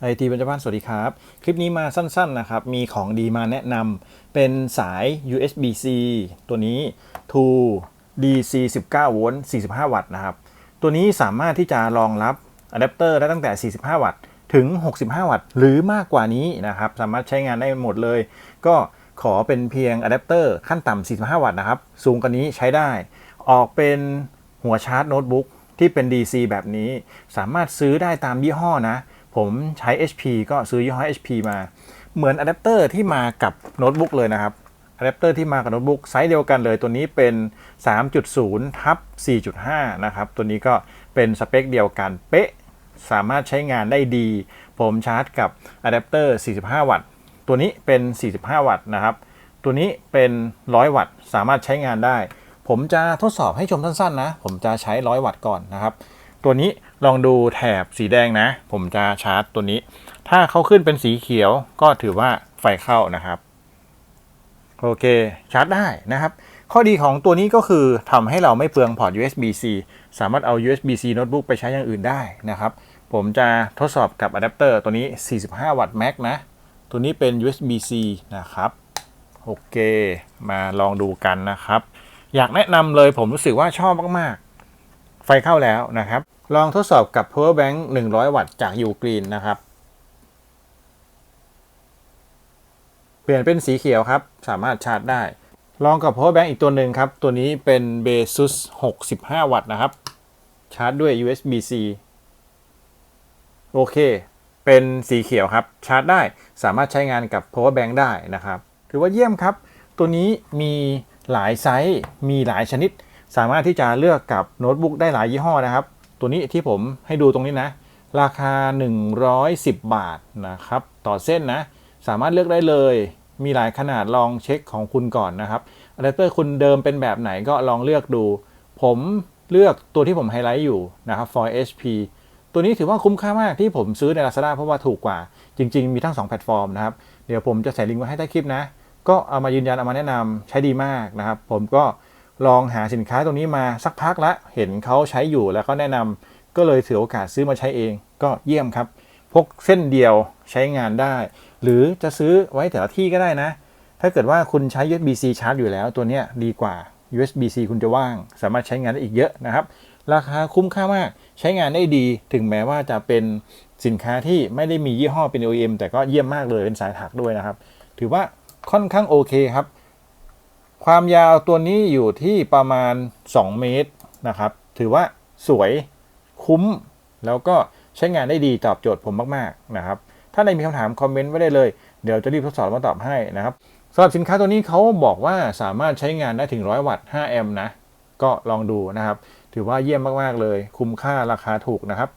ไอทีบรรจบ้านสวัสดีครับ คลิปนี้มาสั้นๆนะครับ มีของดีมาแนะนำเป็นสาย USB-C ตัวนี้ to DC 19โวลต์45 วัตต์นะครับ ตัวนี้สามารถที่จะรองรับอะแดปเตอร์ได้ตั้งแต่ 45 วัตต์ ถึง 65 วัตต์ หรือมากกว่านี้นะครับ สามารถใช้งานได้หมดเลย ก็ขอเป็นเพียงอะแดปเตอร์ขั้นต่ำ 45 วัตต์นะครับ สูงกว่านี้ใช้ได้ ออกเป็นหัวชาร์จโน้ตบุ๊กที่เป็น DC แบบนี้ สามารถซื้อได้ตามยี่ห้อนะ ผมใช้ HP ก็ซื้อยี่ห้อ HP มา เหมือนอะแดปเตอร์ที่มากับโน้ตบุ๊กเลยนะครับอะแดปเตอร์ที่มากับโน้ตบุ๊กไซส์เดียวกันเลย ตัวนี้เป็น 3.0ทับ4.5 นะครับ ตัวนี้ก็เป็นสเปคเดียวกันเป๊ะ สามารถใช้งานได้ดี ผมชาร์จกับอะแดปเตอร์ 45 วัตต์ ตัวนี้เป็น 45 วัตต์นะครับ ตัวนี้เป็น 100 วัตต์ สามารถใช้งานได้ ผมจะทดสอบให้ชมสั้นๆนะ ผมจะใช้ 100 วัตต์ก่อนนะครับ ตัวนี้ลองดูแถบสีแดงนะ ผมจะชาร์จตัวนี้ ถ้าเขาขึ้นเป็นสีเขียวก็ถือว่าไฟเข้านะครับโอเคชาร์จได้นะครับ ข้อดีของตัวนี้ก็คือทำให้เราไม่เปลืองพอร์ต USB-C สามารถเอา USB-C โน้ตบุ๊กไปใช้อย่างอื่นได้นะครับ ผมจะทดสอบกับอะแดปเตอร์ตัวนี้ 45 วัตต์แม็กนะ ตัวนี้เป็น USB-C นะครับโอเค มาลองดูกันนะครับ อยากแนะนำเลยผมรู้สึกว่าชอบมาก ไฟเข้าแล้วนะครับ ลองทดสอบกับ power bank 100 วัตต์จาก Ugreen นะครับ เปลี่ยนเป็นสีเขียวครับ สามารถชาร์จได้ ลองกับ power bank อีกตัวหนึ่งครับ ตัวนี้เป็น Besus 65 วัตต์นะครับ ชาร์จด้วย USB-C โอเค เป็นสีเขียวครับ ชาร์จได้ สามารถใช้งานกับ power bank ได้นะครับ ถือว่าเยี่ยมครับ ตัวนี้มีหลายไซส์ มีหลายชนิด สามารถที่จะเลือกกับโน้ตบุ๊กได้หลายยี่ห้อนะครับ ตัวนี้ที่ผมให้ดูตรงนี้นะ ราคา 110 บาทนะครับ ต่อเส้นนะ สามารถเลือกได้เลย มีหลายขนาดลองเช็คของคุณก่อนนะครับอะแดปเตอร์คุณเดิมเป็นแบบไหนก็ลองเลือกดู ผมเลือกตัวที่ผมไฮไลท์อยู่นะครับ for HP ตัวนี้ถือว่าคุ้มค่ามากที่ผมซื้อใน Lazada เพราะว่าถูกกว่า จริง ๆ มีทั้ง 2 แพลตฟอร์มนะครับ เดี๋ยวผมจะใส่ลิงก์ไว้ให้ใต้คลิปนะ ก็เอามายืนยันเอามาแนะนำใช้ดีมากนะครับ ผมก็ ลองหาสินค้าตรงนี้มาสักพักละเห็นเขาใช้อยู่แล้วก็แนะนำก็เลยถือโอกาสซื้อมาใช้เอง ก็เยี่ยมครับ พกเส้นเดียวใช้งานได้ หรือจะซื้อไว้แต่ละที่ก็ได้นะ ถ้าเกิดว่าคุณใช้ USB-C ชาร์จอยู่แล้วตัวนี้ดีกว่า USB-C คุณจะว่าง สามารถใช้งานได้อีกเยอะนะครับ ราคาคุ้มค่ามากใช้งานได้ดี ถึงแม้ว่าจะเป็นสินค้าที่ไม่ได้มียี่ห้อเป็น OEM แต่ก็เยี่ยมมากเลยเป็นสายถักด้วยนะครับ ถือว่าค่อนข้างโอเคครับ ความยาวตัวนี้อยู่ที่ประมาณ 2 เมตรนะครับ ถือว่าสวยคุ้ม แล้วก็ใช้งานได้ดีตอบโจทย์ผมมากๆนะครับ ถ้าใครมีคำถามคอมเมนต์ไว้ได้เลย เดี๋ยวจะรีบทดสอบมาตอบให้นะครับสำหรับสินค้าตัวนี้เขาบอกว่าสามารถใช้งานได้ถึง 100 วัตต์ 5 แอมป์นะ ก็ลองดูนะครับ ถือว่าเยี่ยมมากๆเลย คุ้มค่าราคาถูกนะครับ